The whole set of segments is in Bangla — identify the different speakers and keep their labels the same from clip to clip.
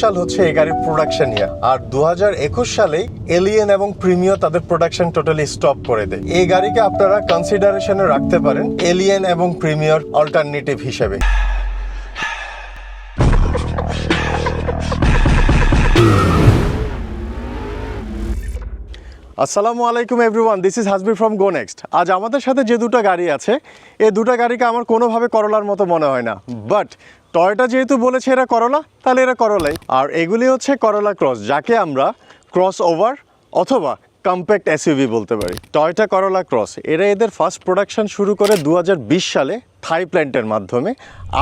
Speaker 1: সাল হচ্ছে এই গাড়ির প্রোডাকশন ইয়ার আর দু সালেই এলিয়েন এবং প্রিমিয় তাদের প্রোডাকশন টোটালি স্টপ করে দেয়। এই গাড়িকে আপনারা কনসিডারেশনে রাখতে পারেন এলিয়েন এবং প্রিমিয়র অল্টারনেটিভ হিসেবে। আসসালামু আলাইকুম everyone this is Hazbi from go next আজ আমাদের সাথে যে দুটো গাড়ি আছে, এই দুটো গাড়িকে আমার কোনোভাবে করলার মতো মনে হয় না। বাট টয়টা যেহেতু বলেছে এরা করলা, তাহলে এরা করলাই। আর এগুলি হচ্ছে করলা ক্রস, যাকে আমরা ক্রস ওভার অথবা কম্প্যাক্ট এসইউভি বলতে পারি। টয়টা করলা ক্রস, এরা এদের ফার্স্ট প্রোডাকশন শুরু করে দু হাজার বিশ সালে থাই প্ল্যান্টের মাধ্যমে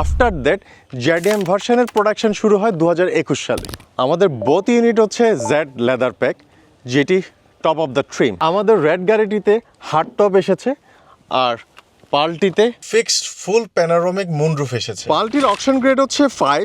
Speaker 1: আফটার দ্যাট জেডিএম ভার্সনের প্রোডাকশন শুরু হয় দু হাজার একুশ সালে। আমাদের বোথ ইউনিট হচ্ছে জ্যাড লেদার প্যাক যেটি টপ অফ দ্য ট্রিম আমাদের রেড গাড়িটিতে হার্ড টপ এসেছে, আর পাল্টিতে ফিক্সড ফুল প্যানারোমিক মুনরুফ এসেছে। পাল্টির অপশন গ্রেড হচ্ছে ফাইভ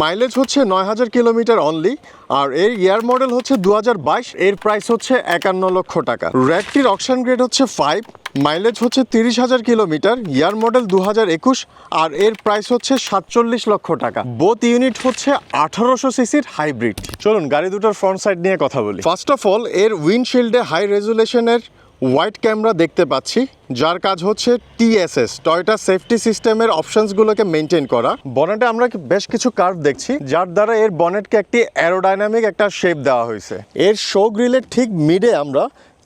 Speaker 1: মাইলেজ হচ্ছে নয় হাজার কিলোমিটার অনলি আর এর ইয়ার মডেল হচ্ছে দু হাজার বাইশ এর প্রাইস হচ্ছে একান্ন লক্ষ টাকা। র্যাকটির অপশন গ্রেড হচ্ছে ফাইভ মাইলেজ হচ্ছে তিরিশ হাজার কিলোমিটার ইয়ার মডেল দু হাজার একুশ আর এর প্রাইস হচ্ছে সাতচল্লিশ লক্ষ টাকা। বোথ ইউনিট হচ্ছে আঠারোশো সিসির হাইব্রিড চলুন গাড়ি দুটোর ফ্রন্ট সাইড নিয়ে কথা বলি। ফার্স্ট অফ অল এর উইন্ডশিল্ডে হাই রেজুলেশনের হোয়াইট ক্যামেরা দেখতে পাচ্ছি, যার কাজ হচ্ছে টিএসএস টয়টা সেফটি সিস্টেমের অপশনসগুলোকে মেনটেন করা। বনেটে আমরা বেশ কিছু কার্ভ দেখছি, যার দ্বারা এর বনেটকে একটি অ্যারোডাইনামিক একটা শেপ দেওয়া হয়েছে। এর শো গ্রিলের ঠিক মিডে আমরা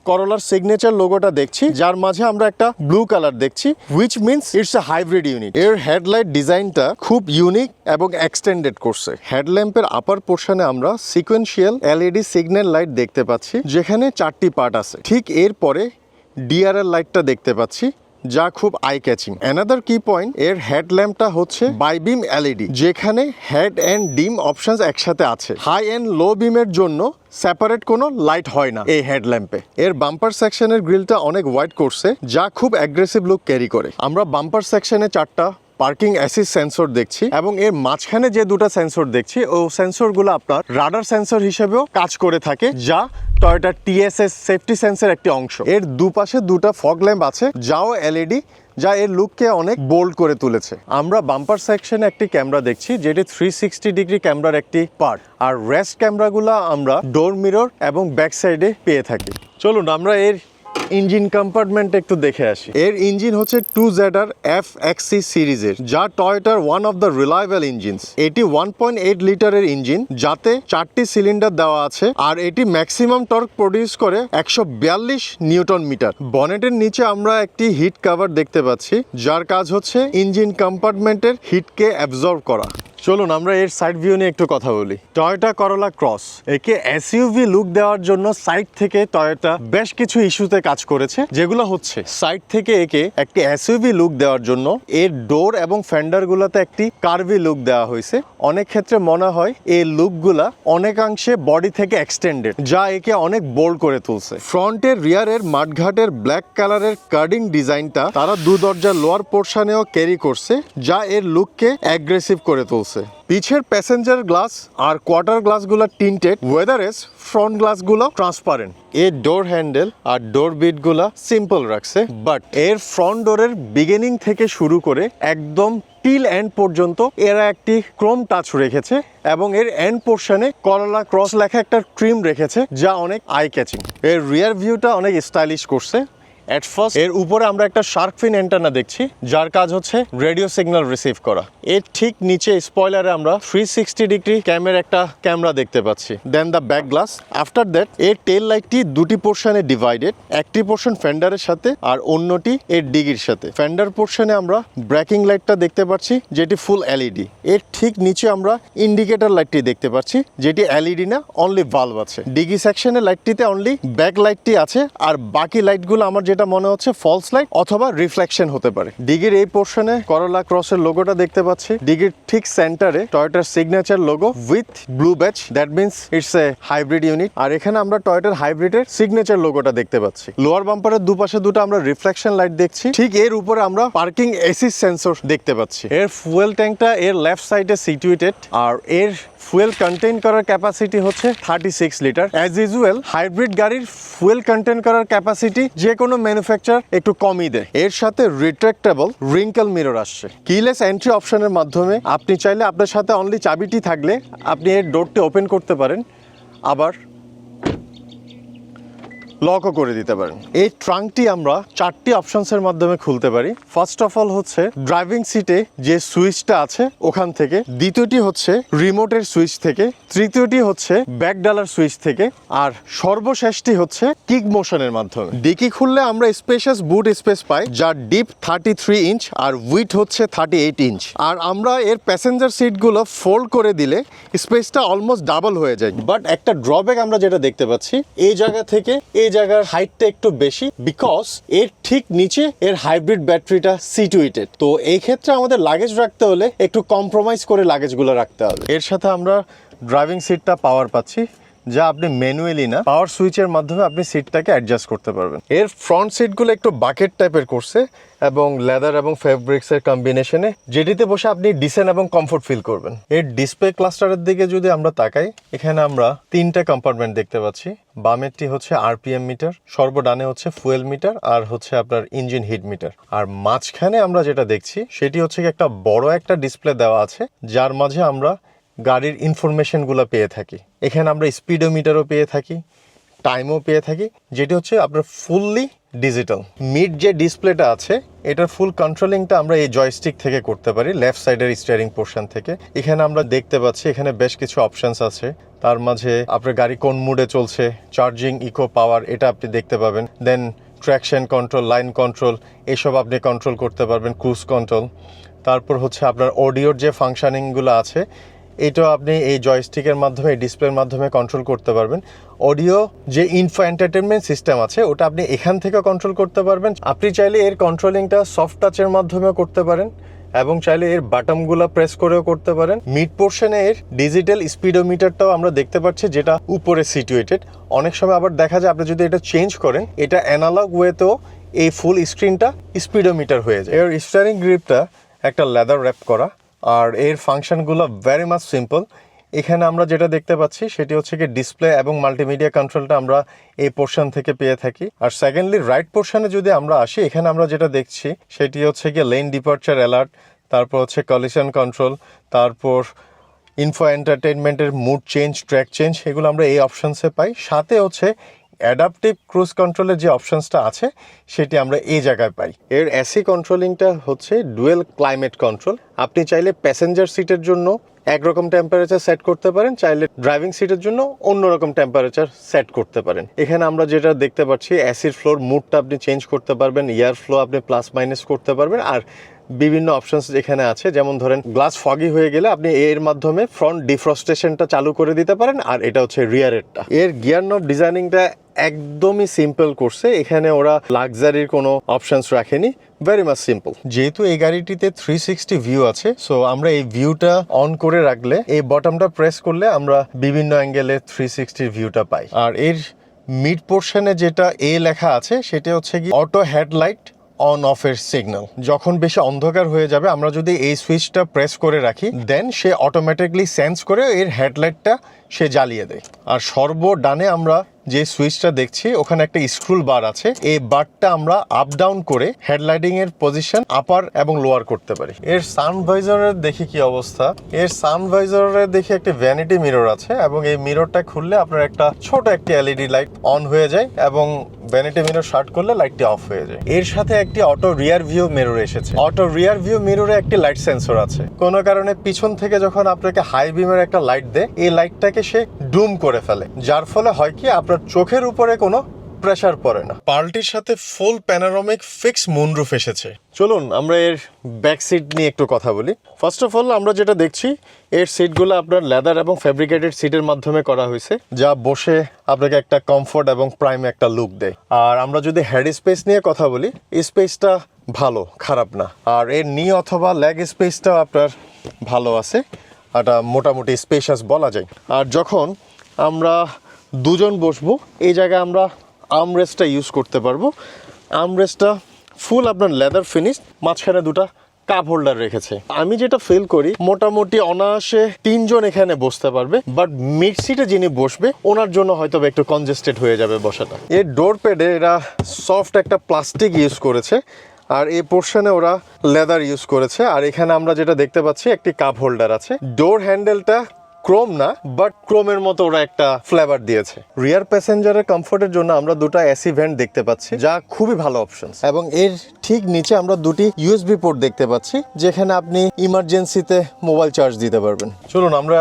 Speaker 1: করলার সিগনেচার লোগোটা দেখছি, যার মাঝে আমরা একটা ব্লু কালার দেখছি which means it's a hybrid unit এর হেডলাইট ডিজাইনটা খুব ইউনিক এবং এক্সটেন্ডেড করছে। হেডল্যাম্পের আপার পোর্শনে আমরা সিকোয়েন্সিয়াল এলইডি সিগন্যাল লাইট দেখতে পাচ্ছি, যেখানে চারটি পার্ট আছে। ঠিক এরপরে ডিআরএল লাইটটা দেখতে পাচ্ছি। যা খুব eye catching another key point এর হেড ল্যাম্পটা হচ্ছে বাইবিম এলইডি যেখানে হেড অ্যান্ড ডিম অপশনস একসাথে আছে। হাই অ্যান্ড লো বিমের জন্য সেপারেট কোনো লাইট হয় না এই হেড ল্যাম্পে এর বাম্পার সেকশনের গ্রিলটা অনেক ওয়াইড করছে, যা খুব অ্যাগ্রেসিভ লুক ক্যারি করে। আমরা বাম্পার সেকশনে চারটা পার্কিং অ্যাসিস সেন্সর দেখছি এবং এর মাঝখানে যে দুটো সেন্সর দেখছি, ও সেন্সরগুলো আপনার রাডার সেন্সর হিসেবেও কাজ করে থাকে, যা টয়োটা টিএসএস সেফটি সেন্সের একটি অংশ। এর দুপাশে দুটো ফগ ল্যাম্প আছে, যাও এলইডি যা এর লুককে অনেক বোল্ড করে তুলেছে। আমরা বাম্পার সেকশনে একটি ক্যামেরা দেখছি, যেটি থ্রি সিক্সটি ডিগ্রি ক্যামেরার একটি পার্ট আর রেস্ট ক্যামেরাগুলো আমরা ডোর মিরর এবং ব্যাক সাইডে পেয়ে থাকি। চলুন, আমরা এর ইঞ্জিন কম্পার্টমেন্ট একটু দেখে আসি। এর ইঞ্জিন হচ্ছে টু জেডার এফ এক্সি সিরিজের, যা টয়টার one of the reliable engines এটি ওয়ান পয়েন্ট এইট লিটারের ইঞ্জিন, যাতে চারটি সিলিন্ডার দেওয়া আছে, আর এটি ম্যাক্সিমাম টর্ক প্রডিউস করে একশো বিয়াল্লিশ নিউটন মিটার। বনেটের নিচে আমরা একটি হিট কাভার দেখতে পাচ্ছি, যার কাজ হচ্ছে ইঞ্জিন কম্পার্টমেন্টের হিটকে অ্যাবজর্ব করা। চলুন, আমরা এর সাইড ভিউ নিয়ে একটু কথা বলি। টয়োটা করলা ক্রস একে এসইউভি লুক দেওয়ার জন্য সাইড থেকে টয়োটা বেশ কিছু ইস্যুতে কাজ করেছে, যেগুলো হচ্ছে সাইড থেকে একে একটি এসইউভি লুক দেওয়ার জন্য এর ডোর এবং ফেন্ডার গুলাতে একটি কার্ভি লুক দেওয়া হয়েছে। অনেক ক্ষেত্রে মনে হয় এই লুকগুলা অনেকাংশে বডি থেকে এক্সটেন্ডেড যা একে অনেক বোল্ড করে তুলছে। ফ্রন্টের রিয়ারের মাঠঘাটের ব্ল্যাক কালারের কার্ডিং ডিজাইনটা তারা দু দরজার লোয়ার পোর্শনেও ক্যারি করছে, যা এর লুককে অ্যাগ্রেসিভ করে তুলছে। পিছের প্যাসেঞ্জার গ্লাস আর কোয়ার্টার গ্লাসগুলো টিন্টেড ওয়েদারেস ফ্রন্ট গ্লাসগুলো ট্রান্সপারেন্ট এর ডোর হ্যান্ডেল আর ডোর বিটগুলো সিম্পল রাখছে বাট এর ফ্রন্ট ডোরের বিগিনিং থেকে শুরু করে একদম টিল এন্ড পর্যন্ত এরা একটি ক্রোম টাচ রেখেছে এবং এর এন্ড পোর্শনে করলা ক্রস লেখা একটা ট্রিম রেখেছে, যা অনেক আই ক্যাচিং এর রিয়ার ভিউটা অনেক স্টাইলিশ করছে। এট ফার্স্ট এর উপরে আমরা একটা শার্ক ফিন অ্যান্টেনা দেখছি, যার কাজ হচ্ছে রেডিও সিগন্যাল রিসিভ করা। এর ঠিক নিচে স্পয়লারে আমরা থ্রি সিক্সটি ডিগ্রি ক্যামের একটা ক্যামেরা দেখতে পাচ্ছি। Then the back glass after that এর টেল লাইটটি দুটি পোর্শনে ডিভাইডেড একটি পোর্শন ফেন্ডারের সাথে আর অন্যটি এর ডিগির সাথে। ফেন্ডার পোর্শনে আমরা ব্রেকিং লাইটটা দেখতে পাচ্ছি, যেটি ফুল এলইডি এর ঠিক নিচে আমরা ইন্ডিকেটর লাইটটি দেখতে পাচ্ছি, যেটি এলইডি না অনলি ভালভ আছে। ডিগি সেকশনের লাইটটিতে অনলি ব্যাক লাইটটি আছে, আর বাকি লাইটগুলো আমার যেটা মনে হচ্ছে ফলস লাইট অথবা রিফ্লেকশন হতে পারে। ডিগির এই পোর্শনে করলা ক্রসের লোগোটা দেখতে পাচ্ছি। ডিগির ঠিক সেন্টারে টয়টার signature logo with blue badge that means it's a hybrid unit আর এখানে আমরা টয়টার হাইব্রিডের সিগনেচার লোগোটা দেখতে পাচ্ছি। লোয়ার বাম্পারের দুপাশে দুটো আমরা রিফ্লেকশন লাইট দেখছি। ঠিক এর উপরে আমরা পার্কিং এসিস সেন্সর দেখতে পাচ্ছি। এর ফুয়েল ট্যাঙ্কটা এর লেফট সাইডে সিচুয়েটেড আর এর ফুয়েল কন্টেন করার ক্যাপাসিটি হচ্ছে thirty six litre as usual hybrid গাড়ির ফুয়েল কন্টেন করার ক্যাপাসিটি যে কোনো ম্যানুফ্যাকচার একটু কমই দেয়। এর সাথে রিট্রাক্টেবল রিঙ্কেল মিরর আসছে। কিলেস এন্ট্রি অপশনের মাধ্যমে আপনি চাইলে আপনার সাথে অনলি চাবিটি থাকলে আপনি এর ডোরটি ওপেন করতে পারেন। আবার লকও করে দিতে পারেন। এই ট্রাঙ্কটি আমরা চারটি অপশনসের মাধ্যমে খুলতে পারি। ফার্স্ট অফ অল হচ্ছে ড্রাইভিং সিটে যে সুইচটা আছে ওখান থেকে। দ্বিতীয়টি হচ্ছে রিমোটের সুইচ থেকে। তৃতীয়টি হচ্ছে ব্যাক ডালার সুইচ থেকে। আর সর্বশেষটি হচ্ছে কিক মোশনের মাধ্যমে। ডিকি খুললে আমরা স্পেশাস বুট স্পেস পাই, যার ডিপ থার্টি থ্রি ইঞ্চ আর উইথ হচ্ছে থার্টি এইট ইঞ্চ আর আমরা এর প্যাসেঞ্জার সিটগুলো ফোল্ড করে দিলে স্পেসটা অলমোস্ট ডাবল হয়ে যায়। বাট একটা ড্রব্যাক আমরা যেটা দেখতে পাচ্ছি, এই জায়গা থেকে এই জায়গার হাইটটা একটু বেশি বিকজ এর ঠিক নিচে এর হাইব্রিড ব্যাটারিটা সিটুয়েটেড তো এই ক্ষেত্রে আমাদের লাগেজ রাখতে হলে একটু কম্প্রোমাইজ করে লাগেজগুলো রাখতে হবে। এর সাথে আমরা ড্রাইভিং সিটটা পাওয়ার পাচ্ছি। যা আপনি ম্যানুয়ালি না পাওয়ার সুইচের মাধ্যমে আপনি সিটটাকে অ্যাডজাস্ট করতে পারবেন। এর ফ্রন্ট সিটগুলো একটু বাকেট টাইপের করছে এবং লেদার এবং ফেব্রিক্সের কম্বিনেশনে যেটিতে বসে আপনি ডিসেন্ট এবং কমফোর্ট ফিল করবেন। এর ডিসপ্লে ক্লাস্টারের দিকে যদি আমরা তাকাই, এখানে আমরা তিনটা কম্পার্টমেন্ট দেখতে পাচ্ছি। বামেরটি হচ্ছে আরপিএম মিটার সর্বডানে হচ্ছে ফুয়েল মিটার আর হচ্ছে আপনার ইঞ্জিন হিট মিটার আর মাঝখানে আমরা যেটা দেখছি, সেটি হচ্ছে একটা বড় একটা ডিসপ্লে দেওয়া আছে, যার মাঝে আমরা গাড়ির ইনফরমেশনগুলো পেয়ে থাকি। এখানে আমরা স্পিডোমিটারও পেয়ে থাকি টাইমও পেয়ে থাকি, যেটি হচ্ছে আপনার ফুললি ডিজিটাল মিড যে ডিসপ্লেটা আছে, এটার ফুল কন্ট্রোলিংটা আমরা এই জয়স্টিক থেকে করতে পারি লেফট সাইডের স্টিয়ারিং পোর্শন থেকে। এখানে আমরা দেখতে পাচ্ছি, এখানে বেশ কিছু অপশনস আছে। তার মাঝে আপনার গাড়ি কোন মুডে চলছে চার্জিং ইকো পাওয়ার এটা আপনি দেখতে পাবেন। Then traction control lane control এসব আপনি কন্ট্রোল করতে পারবেন ক্রুজ কন্ট্রোল তারপর হচ্ছে আপনার অডিওর যে ফাংশানিংগুলো আছে এটাও আপনি এই জয়স্টিকের মাধ্যমে ডিসপ্লের মাধ্যমে কন্ট্রোল করতে পারবেন। অডিও যে ইনফো এন্টারটেনমেন্ট সিস্টেম আছে, ওটা আপনি এখান থেকে কন্ট্রোল করতে পারবেন। আপনি চাইলে এর কন্ট্রোলিংটা সফট টাচের মাধ্যমেও করতে পারেন এবং চাইলে এর বাটনগুলো প্রেস করেও করতে পারেন। মিড পোর্শনে এর ডিজিটাল স্পিডোমিটারটাও আমরা দেখতে পাচ্ছি, যেটা উপরে সিচুয়েটেড অনেক সময় আবার দেখা যায়, আপনি যদি এটা চেঞ্জ করেন, এটা অ্যানালগ ওয়েতেও এই ফুল স্ক্রিনটা স্পিডোমিটার হয়ে যায়। এর স্টারিং গ্রিপটা একটা লেদার র্যাপ করা। আর এর ফাংশনগুলো ভেরি মাচ সিম্পল এখানে আমরা যেটা দেখতে পাচ্ছি, সেটি হচ্ছে কি ডিসপ্লে এবং মাল্টিমিডিয়া কন্ট্রোলটা আমরা এই পোর্শন থেকে পেয়ে থাকি। আর সেকেন্ডলি রাইট পোর্শনে যদি আমরা আসি, এখানে আমরা যেটা দেখছি, সেটি হচ্ছে গিয়ে লেন ডিপার্চার অ্যালার্ট তারপর হচ্ছে কলিশন কন্ট্রোল তারপর ইনফো এন্টারটেনমেন্টের মুড চেঞ্জ ট্র্যাক চেঞ্জ এগুলো আমরা এই অপশানসে পাই। সাথে হচ্ছে অ্যাডাপটিভ ক্রুজ কন্ট্রোলের যে অপশনসটা আছে, সেটি আমরা এই জায়গায় পাই। এর এসি কন্ট্রোলিংটা হচ্ছে ডুয়েল ক্লাইমেট কন্ট্রোল আপনি চাইলে প্যাসেঞ্জার সিটের জন্য একরকম টেম্পারেচার সেট করতে পারেন, চাইলে ড্রাইভিং সিটের জন্য অন্যরকম টেম্পারেচার সেট করতে পারেন। এখানে আমরা যেটা দেখতে পাচ্ছি অ্যাসিড ফ্লোর মুডটা আপনি চেঞ্জ করতে পারবেন ইয়ার ফ্লো আপনি প্লাস মাইনাস করতে পারবেন, আর বিভিন্ন অপশনস এখানে আছে। যেমন ধরেন গ্লাস ফগি হয়ে গেলে আপনি এর মাধ্যমে ফ্রন্ট ডিফ্রস্টেশনটা চালু করে দিতে পারেন, আর এটা হচ্ছে রিয়ারেরটা এর গিয়ার নব ডিজাইনিংটা একদমই সিম্পল করছে এখানে ওরা লাক্সারির কোনো অপশনস রাখেনি। ভেরি মাচ সিম্পল যেহেতু এই গাড়িটিতে থ্রি সিক্সটি ভিউ আছে সো আমরা এই ভিউটা অন করে রাখলে, এই বটমটা প্রেস করলে আমরা বিভিন্ন অ্যাঙ্গেলে থ্রি সিক্সটির ভিউটা পাই। আর এর মিড পোর্শনে যেটা এ লেখা আছে, সেটা হচ্ছে কি অটো হেডলাইট অন অফের সিগন্যাল যখন বেশি অন্ধকার হয়ে যাবে, আমরা যদি এই সুইচটা প্রেস করে রাখি দেন সে অটোমেটিকলি সেন্স করে এর হেডলাইটটা সে জ্বালিয়ে দেয়। আর সর্ব ডানে আমরা যে সুইচটা দেখছি, ওখানে একটা স্ক্রুল বার আছে। এই বারটা আমরা আপ ডাউন করে হেডলাইটিং এর পজিশন আপার এবং লোয়ার করতে পারি। এর সানভাইজারের দেখি কি অবস্থা। এর সানভাইজারের দেখি একটা ভ্যানিটি মিরর আছে এবং এই মিররটা খুললে আপনার একটা ছোট একটি এলইডি লাইট অন হয়ে যায় এবং ভ্যানিটি মিরর শার্ট করলে লাইটটি অফ হয়ে যায়। এর সাথে একটি অটো রিয়ার ভিউ মিরর এসেছে। অটো রিয়ার ভিউ মিররে একটি লাইট সেন্সর আছে। কোনো কারণে পিছন থেকে যখন আপনাকে হাই বিমের একটা লাইট দেয়, এই লাইটটাকে সে ডুম করে ফেলে। যার ফলে হয় কি আপনার চোখের উপরে কোনো প্রেসার পড়ে না। পাল্টির সাথে ফুল প্যানারোমিক ফিক্স মুনরুফ এসেছে। চলুন আমরা এর ব্যাক সিট নিয়ে একটু কথা বলি। ফার্স্ট অফ অল আমরা যেটা দেখছি এর সিটগুলো আপনার লেদার এবং ফ্যাব্রিকেটেড সিটের মাধ্যমে করা হয়েছে যা বসে আপনাকে একটা কমফোর্ট এবং প্রাইম একটা লুক দেয়। আর আমরা যদি হেড স্পেস নিয়ে কথা বলি স্পেসটা ভালো খারাপ না। আর এর নি অথবা লেগ স্পেসটাও আপনার ভালো আছে। এটা মোটামুটি স্পেশাস বলা যায়। আর যখন আমরা দুজন বসবো, এই জায়গায় আমরা আর্মরেস্টটা ইউজ করতে পারব। আর্মরেস্টটা ফুল আপনার লেদার ফিনিশ মাঝখানে দুটা কাপ হোল্ডার রেখেছে। আমি যেটা ফিল করি, মোটামুটি অনায়াসে তিনজন এখানে বসতে পারবে বাট মিড সিটে যিনি বসবে, ওনার জন্য হয়তো একটু কনজেস্টেড হয়ে যাবে বসাটা। এর ডোর প্যাডে এরা সফট একটা প্লাস্টিক ইউজ করেছে আর এই পোর্শনে ওরা লেদার ইউজ করেছে। আর এখানে আমরা যেটা দেখতে পাচ্ছি, একটি কাপ হোল্ডার আছে। ডোর হ্যান্ডেলটা ক্রোম না বাট ক্রোমের মতো ওরা একটা ফ্লেভার দিয়েছে। রিয়ার প্যাসেঞ্জারের কমফোর্টের জন্য আমরা দুটো এসি ভেন্ট দেখতে পাচ্ছি, যা খুবই ভালো অপশন এবং এর ঠিক নিচে আমরা দুটি ইউএসবি পোর্ট দেখতে পাচ্ছি, যেখানে আপনি ইমার্জেন্সিতে মোবাইল চার্জ দিতে পারবেন। চলুন, আমরা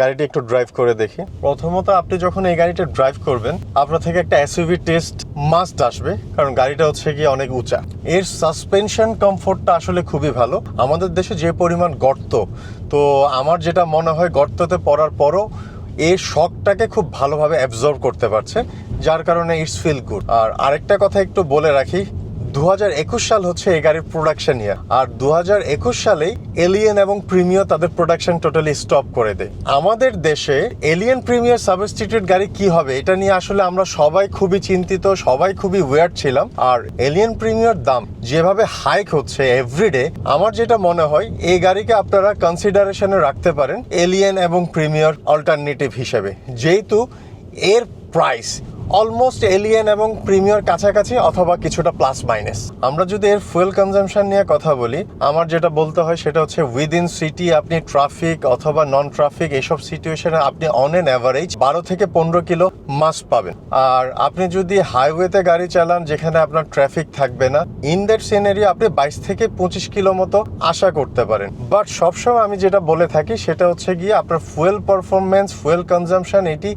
Speaker 1: গাড়িটি একটু ড্রাইভ করে দেখি। প্রথমত আপনি যখন এই গাড়িটা ড্রাইভ করবেন, আপনার থেকে একটা এসইউভি টেস্ট মাস্ট আসবে, কারণ গাড়িটা হচ্ছে গিয়ে অনেক উঁচা। এর সাসপেনশন কমফোর্টটা আসলে খুবই ভালো। আমাদের দেশে যে পরিমাণ গর্ত, তো আমার যেটা মনে হয় গর্ততে পড়ার পরও এর শখটাকে খুব ভালোভাবে অ্যাবজর্ব করতে পারছে, যার কারণে ইটস ফিল গুড আর আরেকটা কথা একটু বলে রাখি দু হাজার একুশ সাল হচ্ছে এই গাড়ির প্রোডাকশন ইয়ার আর দু হাজার একুশ সালেই এলিয়েন এবং প্রিমিয়ার তাদের প্রোডাকশন টোটালি স্টপ করে দেয়। আমাদের দেশে এলিয়েন প্রিমিয়ার সাবস্টিটিউট গাড়ি কি হবে এটা নিয়ে আসলে আমরা সবাই খুবই চিন্তিত, সবাই খুবই ওয়ার্ড ছিলাম। আর এলিয়েন প্রিমিয়ার দাম যেভাবে হাইক হচ্ছে এভরিডে আমার যেটা মনে হয়, এই গাড়িকে আপনারা কনসিডারেশনে রাখতে পারেন এলিয়েন এবং প্রিমিয়ার অল্টারনেটিভ হিসেবে। যেহেতু এর প্রাইস অলমোস্ট এলিয়েন এবং প্রিমিয়ার কাছাকাছি অথবা কিছুটা প্লাস মাইনাস আমরা যদি এর ফুয়েল কনজামশন নিয়ে কথা বলি, আমার যেটা বলতে হয় সেটা হচ্ছে উইদিন সিটি আপনি ট্রাফিক অথবা নন ট্রাফিক এইসব সিচুয়েশনে আপনি অন এন অ্যাভারেজ বারো থেকে পনেরো কিলো মাস্ক পাবেন। আর আপনি যদি হাইওয়েতে গাড়ি চালান যেখানে আপনার ট্রাফিক থাকবে না ইন দ্যাট সিনারি আপনি বাইশ থেকে পঁচিশ কিলো মতো আশা করতে পারেন। বাট সবসময় আমি যেটা বলে থাকি সেটা হচ্ছে গিয়ে আপনার ফুয়েল পারফরমেন্স ফুয়েল কনজামশন এটি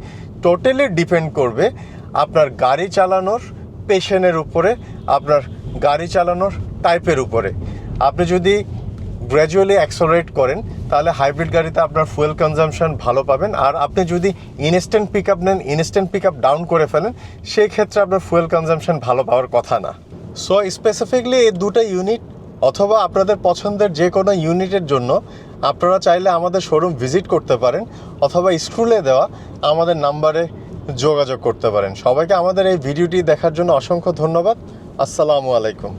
Speaker 1: টোটালি ডিপেন্ড করবে আপনার গাড়ি চালানোর পেশেন্টের উপরে, আপনার গাড়ি চালানোর টাইপের উপরে। আপনি যদি গ্র্যাজুয়ালি অ্যাক্সেলারেট করেন, তাহলে হাইব্রিড গাড়িতে আপনার ফুয়েল কনজামশন ভালো পাবেন। আর আপনি যদি ইনস্ট্যান্ট পিক আপ নেন ইনস্ট্যান্ট পিক আপ ডাউন করে ফেলেন সেই ক্ষেত্রে আপনার ফুয়েল কনজামশন ভালো পাওয়ার কথা না। সো স্পেসিফিকলি এই দুটো ইউনিট অথবা আপনাদের পছন্দের যে কোনো ইউনিটের জন্য আপনারা চাইলে আমাদের শোরুম ভিজিট করতে পারেন, অথবা স্ক্রুলে দেওয়া আমাদের নাম্বারে যোগাযোগ করতে পারেন। সবাইকে আমাদের এই ভিডিওটি দেখার জন্য অসংখ্য ধন্যবাদ। আসসালামু আলাইকুম।